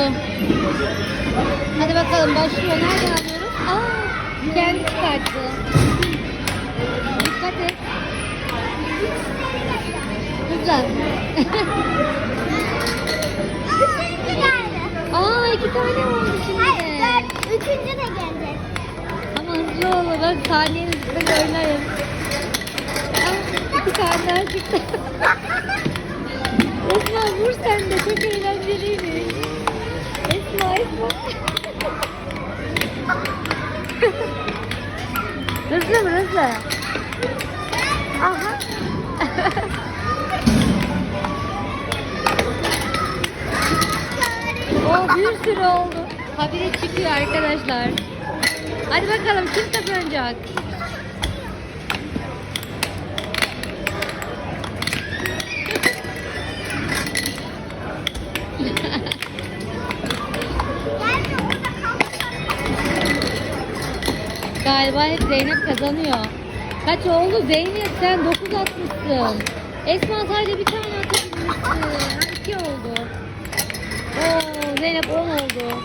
oldu. Hadi bakalım başlıyor. Nereden alıyoruz? Aa, kendi çıkarttı. Dikkat et. Güzel. Aa iki tane oldu Hayır, şimdi. dört. Üçüncü de gelecek. Ama hızlı olun. Bak saniyenin üstünde oynayın. Aa, iki tane daha çıktı. Esma vur sen de. Çok eğlenceliymiş. Hızlı mı hızlı? Aha. o bir sürü oldu. Habire çıkıyor arkadaşlar. Hadi bakalım kim kazanacak? Galiba hep Zeynep kazanıyor. Kaç oldu Zeynep sen 9 atmışsın. Esma sadece bir tane atabilmişsin. Ha, iki oldu. Oo Zeynep 10 oldu.